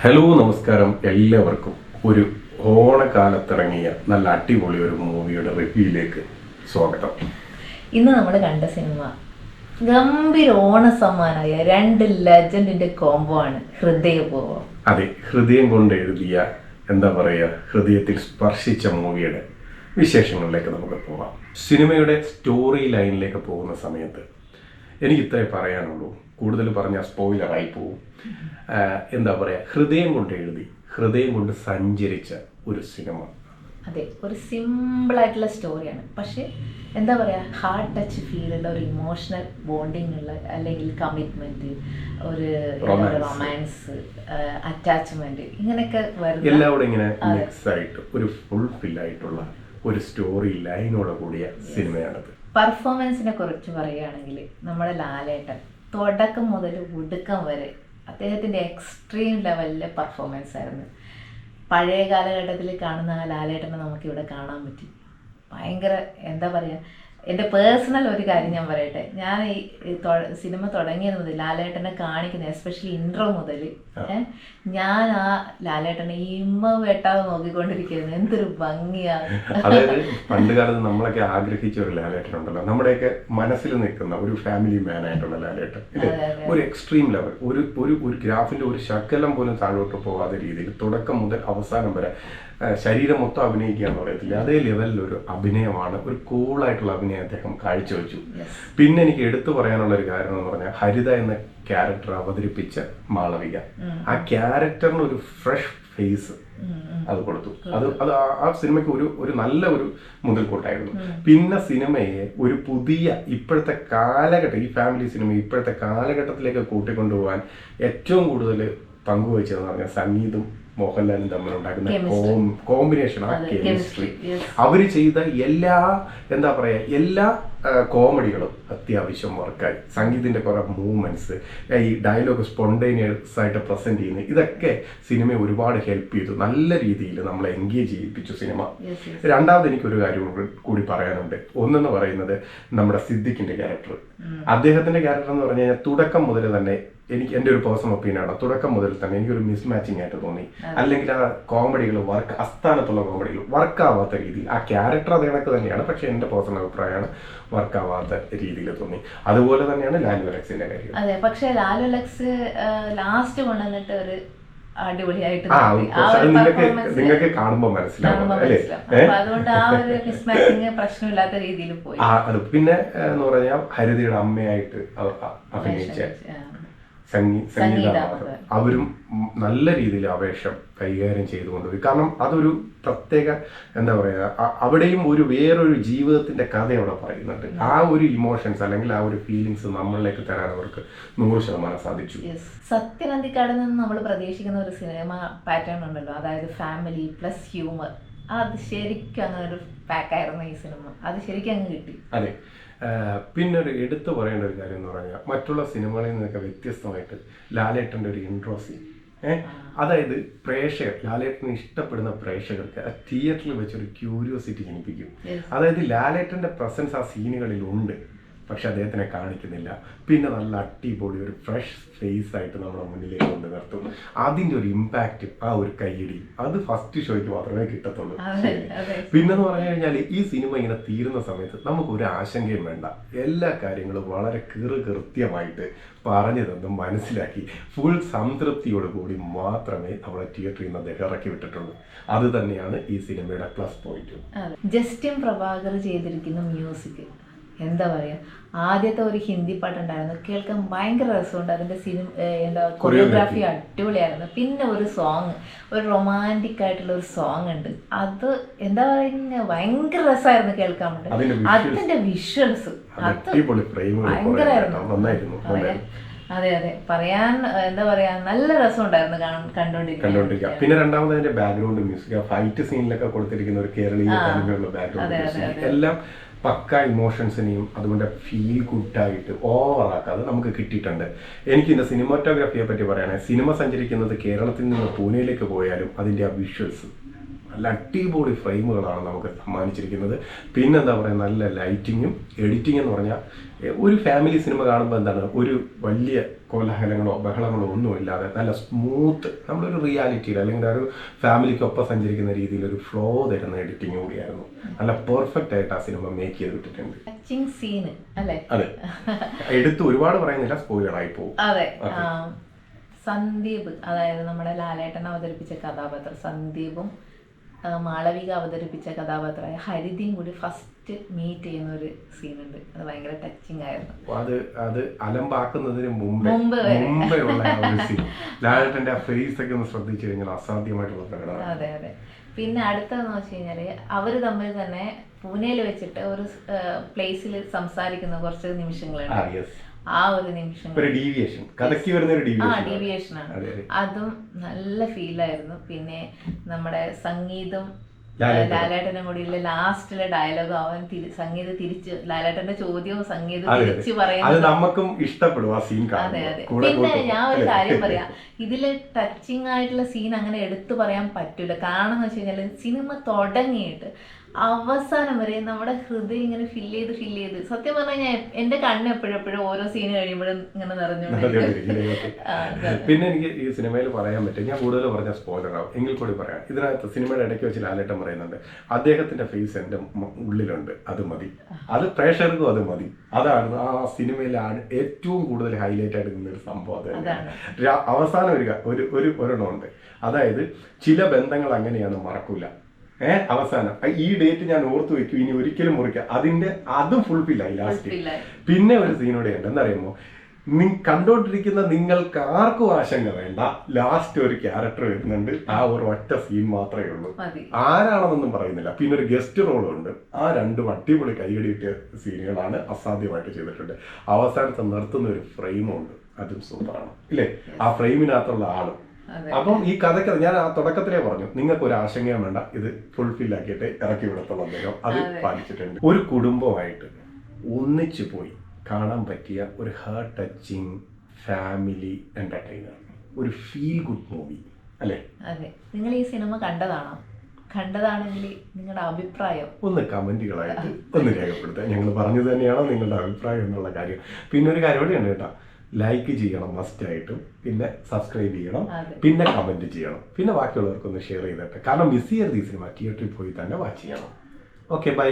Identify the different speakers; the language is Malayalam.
Speaker 1: ഹലോ നമസ്കാരം എല്ലാവർക്കും. ഒരു ഓണക്കാലത്തിറങ്ങിയ നല്ല അടിപൊളി ഒരു മൂവിയുടെ റിവ്യൂയിലേക്ക് സ്വാഗതം.
Speaker 2: ഇന്ന് നമ്മൾ കണ്ട സിനിമ ഗംഭീര ഓണസമ്മാനായ രണ്ട് ലെജൻഡിന്റെ കോംബോ ആണ് ഹൃദയപൂർവം.
Speaker 1: അതെ ഹൃദയം കൊണ്ട് എഴുതിയ എന്താ പറയുക ഹൃദയത്തിൽ സ്പർശിച്ച മൂവിയുടെ വിശേഷങ്ങളിലേക്ക് നമുക്ക് പോവാം. സിനിമയുടെ സ്റ്റോറി ലൈനിലേക്ക് പോകുന്ന സമയത്ത് എനിക്ക് ഇത്രേ പറയാനുള്ളൂ. കൂടുതൽ പറഞ്ഞാൽ സ്പോയിലറായി പോവും. എന്താ പറയാ ഹൃദയം കൊണ്ട് എഴുതി ഹൃദയം കൊണ്ട് സഞ്ചരിച്ച ഒരു സിനിമ.
Speaker 2: അതെ ഒരു സിമ്പിൾ ആയിട്ടുള്ള സ്റ്റോറിയാണ് പക്ഷേ എന്താ പറയാ ഹാർട്ട് ടച്ച് ഫീൽ ഉള്ള ഒരു ഇമോഷണൽ ബോണ്ടിങ് ഉള്ള അല്ലെങ്കിൽ കമ്മിറ്റ്മെന്റ് ഒരു റൊമാൻസ് അറ്റാച്ച്മെന്റ് ഇങ്ങനെയൊക്കെ വരുന്ന
Speaker 1: എല്ലാം കൂടെ ഇങ്ങനെ മിക്സ് ആയിട്ട് ഒരു ഫുൾഫിൽ ആയിട്ടുള്ള ഒരു സ്റ്റോറി ലൈനോട് കൂടിയ സിനിമയാണത്.
Speaker 2: പെർഫോമൻസിനെ കുറിച്ച് പറയുകയാണെങ്കിൽ നമ്മുടെ ലാലേട്ടൻ തുടക്കം മുതൽ ഒടുക്കം വരെ അദ്ദേഹത്തിന്റെ എക്സ്ട്രീം ലെവലിലെ പെർഫോമൻസ് ആയിരുന്നു. പഴയ കാലഘട്ടത്തിൽ കാണുന്ന ആ ലാലേട്ടനെ നമുക്കിവിടെ കാണാൻ പറ്റി. ഭയങ്കര എന്താ പറയുക എന്റെ പേഴ്സണൽ ഒരു കാര്യം ഞാൻ പറയട്ടെ. ഞാൻ ഈ സിനിമ തുടങ്ങിയത് മുതൽ ലാലേട്ടനെ കാണിക്കുന്ന എസ്പെഷ്യലി ഇൻട്രോ മുതൽ ഞാൻ ആ ലാലേട്ടനെ ഇമ്മ വെട്ടാതെ നോക്കിക്കൊണ്ടിരിക്കുന്നത് എന്തൊരു ഭംഗിയാ.
Speaker 1: അതായത് പണ്ട് കാലത്ത് നമ്മളൊക്കെ ആഗ്രഹിച്ച ഒരു ലാലേട്ടൻ ഉണ്ടല്ലോ. നമ്മുടെയൊക്കെ മനസ്സിൽ നിൽക്കുന്ന ഒരു ഫാമിലി മാൻ ആയിട്ടുള്ള ലാലേട്ടൻ. ഒരു എക്സ്ട്രീം ലെവൽ ഒരു ഒരു ഒരു ഗ്രാഫിന്റെ ഒരു ശകലം പോലും താഴോട്ട് പോകാത്ത രീതിയിൽ തുടക്കം മുതൽ അവസാനം വരെ ശരീരം മൊത്തം അഭിനയിക്കുക എന്ന് പറയത്തില്ല അതേ ലെവലിൽ ഒരു അഭിനയമാണ്. ഒരു കൂളായിട്ടുള്ള അഭിനയം അദ്ദേഹം കാഴ്ചവെച്ചു. പിന്നെ എനിക്ക് എടുത്തു പറയാനുള്ള ഒരു കാര്യം എന്ന് പറഞ്ഞാൽ ഹരിത എന്ന ക്യാരക്ടർ അവതരിപ്പിച്ച മാളവിക. ആ ക്യാരക്ടറിന് ഒരു ഫ്രഷ് ഫേസ് അത് കൊടുത്തു. അത് അത് ആ- സിനിമയ്ക്ക് ഒരു ഒരു നല്ല ഒരു മുതൽക്കൂട്ടായിരുന്നു. പിന്നെ സിനിമയെ ഒരു പുതിയ ഇപ്പോഴത്തെ കാലഘട്ടം ഈ ഫാമിലി സിനിമ ഇപ്പോഴത്തെ കാലഘട്ടത്തിലേക്ക് കൂട്ടിക്കൊണ്ടുപോകാൻ ഏറ്റവും കൂടുതൽ പങ്കുവച്ചതെന്ന് പറഞ്ഞാൽ സംഗീതും മോഹൻലാലും തമ്മിലുണ്ടാക്കുന്ന. കോമ്പിനേഷൻ ആ കെമിസ്ട്രി അവർ ചെയ്ത എല്ലാ എന്താ പറയാ എല്ലാ കോമഡികളും അത്യാവശ്യം വർക്കായി സംഗീതിന്റെ കുറെ മൂവ്മെന്റ്സ് ഈ ഡയലോഗ് സ്പോണ്ടേനിയസ് ആയിട്ട് പ്രസന്റ് ചെയ്യുന്നത് ഇതൊക്കെ സിനിമയെ ഒരുപാട് ഹെൽപ്പ് ചെയ്തു. നല്ല രീതിയിൽ നമ്മളെ എൻഗേജ് ചെയ്യിപ്പിച്ചു സിനിമ
Speaker 2: രണ്ടാമത് എനിക്ക്
Speaker 1: രണ്ടാമത് എനിക്കൊരു കാര്യം കൂടി- കൂടി പറയാനുണ്ട്. ഒന്നെന്ന് പറയുന്നത് നമ്മുടെ സിദ്ദിഖിന്റെ ക്യാരക്ടർ അദ്ദേഹത്തിന്റെ ക്യാരക്ടർ എന്ന് പറഞ്ഞു കഴിഞ്ഞാൽ തുടക്കം മുതൽ തന്നെ എനിക്ക് എന്റെ ഒരു പേഴ്സണൽ ഒപ്പീനിയൻ ആണ്. തുടക്കം മുതൽ തന്നെ എനിക്കൊരു മിസ് മാച്ചിങ് ആയിട്ട് തോന്നി. അല്ലെങ്കിൽ ആ കോമഡികൾ വർക്ക് അസ്ഥാനത്തുള്ള കോമഡികൾ വർക്ക് ആവാത്ത രീതിയിൽ ആ ക്യാരക്ടർ അത് കണക്ക് തന്നെയാണ്. പക്ഷെ എന്റെ പേഴ്സണൽ അഭിപ്രായമാണ് വർക്ക് ആവാത്ത രീതിയിൽ തോന്നി. അതുപോലെ തന്നെയാണ് ലാലു അലക്സിന്റെ കാര്യം.
Speaker 2: അതെ. പക്ഷേ ലാലു അലക്സ് ലാസ്റ്റ് കൊണ്ടുവന്നിട്ട് ഒരു അടിപൊളിയായിട്ട്
Speaker 1: നിങ്ങൾക്ക് കാണുമ്പോൾ മനസ്സിലാവും.
Speaker 2: അതുകൊണ്ട് ആ ഒരു മിസ്മാച്ചിങ് പ്രശ്നമില്ലാത്ത രീതിയിൽ പോയി.
Speaker 1: അത് പിന്നെ എന്ന് പറഞ്ഞാൽ ഹരിതയുടെ അമ്മയായിട്ട് അവർ അഭിനയിച്ച സംഗീത. അവരും നല്ല രീതിയിൽ ആ കൈകാര്യം ചെയ്തുകൊണ്ടുപോയി കാരണം അതൊരു പ്രത്യേക എന്താ പറയുക അവിടെയും ഒരു വേറൊരു ജീവിതത്തിന്റെ കഥ അവിടെ പറയുന്നുണ്ട്. ആ ഒരു ഇമോഷൻസ് അല്ലെങ്കിൽ ആ ഒരു ഫീലിങ്സ് നമ്മളിലേക്ക് തരാൻ അവർക്ക് നൂറ് ശതമാനം സാധിച്ചു.
Speaker 2: സത്യനന്ദിക്കാട് നിന്ന് നമ്മൾ പ്രതീക്ഷിക്കുന്ന ഒരു സിനിമ പാറ്റേൺ ഉണ്ടല്ലോ. അതായത് ഫാമിലി പ്ലസ് ഹ്യൂമർ അത് ശരിക്കും അങ്ങനെ ഒരു പാക്കായിരുന്നു ഈ സിനിമ. അത് ശരിക്കും അങ്ങ് കിട്ടി.
Speaker 1: അതെ. പിന്നെ ഒരു എടുത്തു പറയേണ്ട ഒരു കാര്യം എന്ന് പറഞ്ഞാൽ മറ്റുള്ള സിനിമകളിൽ നിന്നൊക്കെ വ്യത്യസ്തമായിട്ട് ലാലേട്ടന്റെ ഒരു ഇൻട്രോ സീൻ ഏഹ് അതായത് പ്രേക്ഷകർ ലാലേട്ടനെ ഇഷ്ടപ്പെടുന്ന പ്രേക്ഷകർക്ക് ആ തിയേറ്ററിൽ വെച്ചൊരു ക്യൂരിയോസിറ്റി ജനിപ്പിക്കും. അതായത് ലാലേട്ടന്റെ പ്രസൻസ് ആ സീനുകളിൽ ഉണ്ട് പക്ഷെ അദ്ദേഹത്തിനെ കാണിക്കുന്നില്ല. പിന്നെ നല്ല അടിപൊളി ഒരു ഫ്രഷ് ഫേസ് ആയിട്ട് നമ്മുടെ മുന്നിലേക്ക് കൊണ്ട് നിർത്തും. അതിന്റെ ഒരു ഇമ്പാക്റ്റ് ആ ഒരു കൈയിടി അത് ഫസ്റ്റ് ഷോയ്ക്ക് മാത്രമേ കിട്ടത്തുള്ളൂ.
Speaker 2: പിന്നെ എന്ന്
Speaker 1: പിന്നെന്ന് പറഞ്ഞു കഴിഞ്ഞാൽ ഈ സിനിമ ഇങ്ങനെ തീരുന്ന സമയത്ത് നമുക്ക് ഒരു ആശങ്കയും വേണ്ട. എല്ലാ കാര്യങ്ങളും വളരെ കീറ് കൃത്യമായിട്ട് പറഞ്ഞു തന്നും മനസ്സിലാക്കി ഫുൾ സംതൃപ്തിയോട് കൂടി മാത്രമേ നമ്മളെ തിയേറ്ററിൽ നിന്ന് അദ്ദേഹം ഇറക്കി വിട്ടിട്ടുള്ളൂ. അത് തന്നെയാണ് ഈ സിനിമയുടെ പ്ലസ് പോയിന്റ്
Speaker 2: ജസ്റ്റിൻ പ്രഭാകർ ചെയ്തിരിക്കുന്ന മ്യൂസിക് എന്താ പറയാ? ആദ്യത്തെ ഒരു ഹിന്ദി പാട്ട് ഉണ്ടായിരുന്നു കേൾക്കാൻ ഭയങ്കര രസമുണ്ട്. അതിന്റെ സിനിമ എന്താ കൊറിയോഗ്രാഫി അടിപൊളിയായിരുന്നു. പിന്നെ ഒരു സോങ് ഒരു റൊമാന്റിക് ആയിട്ടുള്ള ഒരു സോങ് ഉണ്ട്. അത് എന്താ പറയുക ഭയങ്കര രസമായിരുന്നു കേൾക്കാൻ വേണ്ടി. അതിന്റെ വിഷ്വൽസ്
Speaker 1: അത്
Speaker 2: ഭയങ്കരമായിരുന്നു.
Speaker 1: നന്നായിരുന്നു.
Speaker 2: അതെ അതെ. പറയാൻ എന്താ പറയാ നല്ല രസമുണ്ടായിരുന്നു
Speaker 1: കണ്ടോണ്ടിരിക്കുക പിന്നെ രണ്ടാമത് അതിന്റെ ബാക്ക്ഗ്രൗണ്ട് മ്യൂസിക് ഫൈറ്റ് സീനിലൊക്കെ കൊടുത്തിരിക്കുന്ന ഒരു കേരളീയ
Speaker 2: തലമുറയുള്ള
Speaker 1: തനിമയുള്ള ബാക്ക്ഗ്രൗണ്ട് മ്യൂസിക്. എല്ലാം പക്ക ഇമോഷൻസിനെയും അതുകൊണ്ട് ഫീൽ ഗുഡായിട്ട് ഓവറാക്കാതെ നമുക്ക് കിട്ടിയിട്ടുണ്ട്. എനിക്ക് ഇതിന്റെ സിനിമാറ്റോഗ്രാഫിയെ പറ്റി പറയുകയാണെങ്കിൽ സിനിമ സഞ്ചരിക്കുന്നത് കേരളത്തിൽ നിന്ന് പൂനെയിലേക്ക് പോയാലും അതിന്റെ ആ വിഷ്വൽസ് നല്ല അടിപൊളി ഫ്രെയിമുകളാണ് നമുക്ക് സമ്മാനിച്ചിരിക്കുന്നത്. പിന്നെന്താ പറയുക നല്ല ലൈറ്റിങ്ങും എഡിറ്റിംഗ് എന്ന് പറഞ്ഞാൽ ഒരു ഫാമിലി സിനിമ കാണുമ്പോൾ എന്താണ് ഒരു വലിയ കോലാഹലങ്ങളോ ബഹളങ്ങളോ ഒന്നുമില്ലാതെ നല്ല സ്മൂത്ത് നമ്മളൊരു റിയാലിറ്റിയിൽ അല്ലെങ്കിൽ ഒരു ഫാമിലിക്കൊപ്പം സഞ്ചരിക്കുന്ന രീതിയിൽ ഒരു ഫ്ലോ തരുന്ന എഡിറ്റിംഗ് കൂടിയായിരുന്നു. നല്ല പെർഫെക്റ്റ് ആയിട്ട് ആ സിനിമ മേക്ക് ചെയ്ത് വിട്ടിട്ടുണ്ട്.
Speaker 2: സീൻ അല്ലേ?
Speaker 1: അതെ. എടുത്ത് ഒരുപാട് പറയുന്നില്ല സ്പോയിലറായി പോകും.
Speaker 2: അതെ. സന്ദീപ് അതായത് നമ്മുടെ ലാലേട്ടൻ അവതരിപ്പിച്ച കഥാപാത്രം സന്ദീപും മാളവിക അവതരിപ്പിച്ച കഥാപാത്രമായ ഹരിതയും കൂടി ഫസ്റ്റ് മീറ്റ് ചെയ്യുന്ന ഒരു സീനുണ്ട് അത് ഭയങ്കര ടച്ചിങ് ആയിരുന്നു.
Speaker 1: അത് അത് അലമ്പാക്കുന്നതിന് മുമ്പേ
Speaker 2: മുമ്പേ
Speaker 1: ഉള്ള സീൻ ലാലേട്ടന്റെ ആ ഫേസ് ഒക്കെ ഒന്ന് ശ്രദ്ധിച്ചു കഴിഞ്ഞാൽ അസാധ്യമായിട്ടുള്ള
Speaker 2: അതെ അതെ. പിന്നെ അടുത്തതെന്ന് വെച്ച് കഴിഞ്ഞാൽ അവർ തമ്മിൽ തന്നെ പൂനെയിൽ വെച്ചിട്ട് ഒരു പ്ലേസിൽ സംസാരിക്കുന്ന കുറച്ച് നിമിഷങ്ങളുണ്ട്. ആ ഒരു നിമിഷം
Speaker 1: ഒരു ഡീവിയേഷൻ കഥയ്ക്ക് വരുന്ന ഒരു
Speaker 2: ആ
Speaker 1: ഡീവിയേഷൻ
Speaker 2: ഡീവിയേഷൻ ആണ്.
Speaker 1: അതെ
Speaker 2: നല്ല ഫീലായിരുന്നു പിന്നെ നമ്മുടെ സംഗീതം. ലാലേട്ടനും കൂടിയുള്ള ലാസ്റ്റിലെ ഡയലോഗ് അവൻ സംഗീതം തിരിച്ച് ലാലേട്ടന്റെ ചോദ്യവും സംഗീതം. തിരിച്ചു പറയുന്നത്
Speaker 1: നമുക്കും ഇഷ്ടപ്പെടും ആ സീൻ
Speaker 2: അതെ അതെ. പിന്നെ ഞാൻ ഒരു കാര്യം പറയാം. ഇതിൽ ടച്ചിങ് ആയിട്ടുള്ള സീൻ അങ്ങനെ എടുത്തു പറയാൻ പറ്റൂല. കാരണം എന്ന് വെച്ച് കഴിഞ്ഞാൽ സിനിമ തുടങ്ങിയിട്ട് അവസാനം വരെ നമ്മുടെ ഹൃദയം ഇങ്ങനെ ഫില്ല് ചെയ്ത് ഫില്ല് ചെയ്ത്. സത്യം പറഞ്ഞാൽ ഞാൻ എന്റെ കണ്ണ് എപ്പോഴും ഓരോ സീൻ കഴിയുമ്പോഴും ഇങ്ങനെ നിറഞ്ഞു.
Speaker 1: പിന്നെ എനിക്ക് ഈ സിനിമയിൽ പറയാൻ പറ്റും ഞാൻ കൂടുതൽ പറഞ്ഞ സ്പോയിലർ ആവും. എങ്കിൽ കൂടി പറയാം. ഇതിനകത്ത് സിനിമയുടെ ഇടയ്ക്ക് വെച്ച് ലാലേട്ടൻ പറയുന്നുണ്ട് അദ്ദേഹത്തിന്റെ ഫേസ് എന്റെ ഉള്ളിലുണ്ട് അത് മതി. അത് പ്രേക്ഷകർക്കും അത് മതി. അതാണ് ആ സിനിമയിലെ ഏറ്റവും കൂടുതൽ ഹൈലൈറ്റ് ആയിട്ട് നിന്നൊരു സംഭവം അത് അവസാനം ഒരു ഒരു ഒരു ഒരെണ്ണമുണ്ട് അതായത് ചില ബന്ധങ്ങൾ അങ്ങനെയാണ് മറക്കൂല. ഏഹ് അവസാനം. ഈ ഡേറ്റ് ഞാൻ ഓർത്തു വെക്കും ഇനി ഒരിക്കലും മുറിക്കാം. അതിന്റെ അതും ഫുൾഫിൽ ആയി ലാസ്റ്റ് പിന്നെ ഒരു സീനോടെ ഉണ്ട്. എന്നറിയുമോ നി കണ്ടോണ്ടിരിക്കുന്ന നിങ്ങൾക്ക് ആർക്കും ആശങ്ക വേണ്ട. ലാസ്റ്റ് ഒരു ക്യാരക്ടർ വരുന്നുണ്ട്. ആ ഒരു ഒറ്റ സീൻ മാത്രമേ ഉള്ളൂ. ആരാണെന്നൊന്നും പറയുന്നില്ല. പിന്നെ ഒരു ഗസ്റ്റ് റോളും ഉണ്ട്. ആ രണ്ടും അടിപൊളി കൈയടിയിട്ട സീനുകളാണ് അസാധ്യമായിട്ട് ചെയ്തിട്ടുണ്ട്. അവസാനത്തെ നിർത്തുന്ന ഒരു ഫ്രെയിമും ഉണ്ട്. അതും സൂപ്പറാണ് ഇല്ലേ? ആ ഫ്രെയിമിനകത്തുള്ള ആളും. അപ്പം ഈ കഥയ്ക്ക് ഞാൻ ആ തുടക്കത്തിലേ പറഞ്ഞു നിങ്ങൾക്ക് ഒരു ആശങ്കയും വേണ്ട ഇത് ഫുൾഫിൽ ആക്കിയിട്ട് ഇറക്കി വിടത്തുള്ള അദ്ദേഹം. അത് പാലിച്ചിട്ടുണ്ട്. ഒരു കുടുംബമായിട്ട് ഒന്നിച്ചു പോയി കാണാൻ പറ്റിയ ഒരു ഹാർട്ട് ടച്ചിങ് ഫാമിലി എന്റർടൈനർ ഒരു ഫീൽ ഗുഡ് മൂവി അല്ലേ?
Speaker 2: അതെ. നിങ്ങൾ ഈ സിനിമ കണ്ടതാണോ? കണ്ടതാണെങ്കിൽ നിങ്ങളുടെ അഭിപ്രായം.
Speaker 1: ഒന്ന് കമന്റുകളായിട്ട് ഒന്ന് രേഖപ്പെടുത്തുക. ഞങ്ങൾ പറഞ്ഞത് തന്നെയാണോ നിങ്ങളുടെ അഭിപ്രായം എന്നുള്ള കാര്യം. പിന്നെ ഒരു കാര്യം കൂടി ഉണ്ട് കേട്ടോ. ലൈക്ക് ചെയ്യണം മസ്റ്റ് ആയിട്ടും. പിന്നെ സബ്സ്ക്രൈബ് ചെയ്യണം. പിന്നെ കമന്റ് ചെയ്യണം. പിന്നെ ബാക്കിയുള്ളവർക്കൊന്ന് ഷെയർ ചെയ്തിട്ട്. കാരണം മിസ് ചെയ്യരുത് ഈ സിനിമ തിയേറ്ററിൽ പോയി തന്നെ വാച്ച് ചെയ്യണം. Okay bye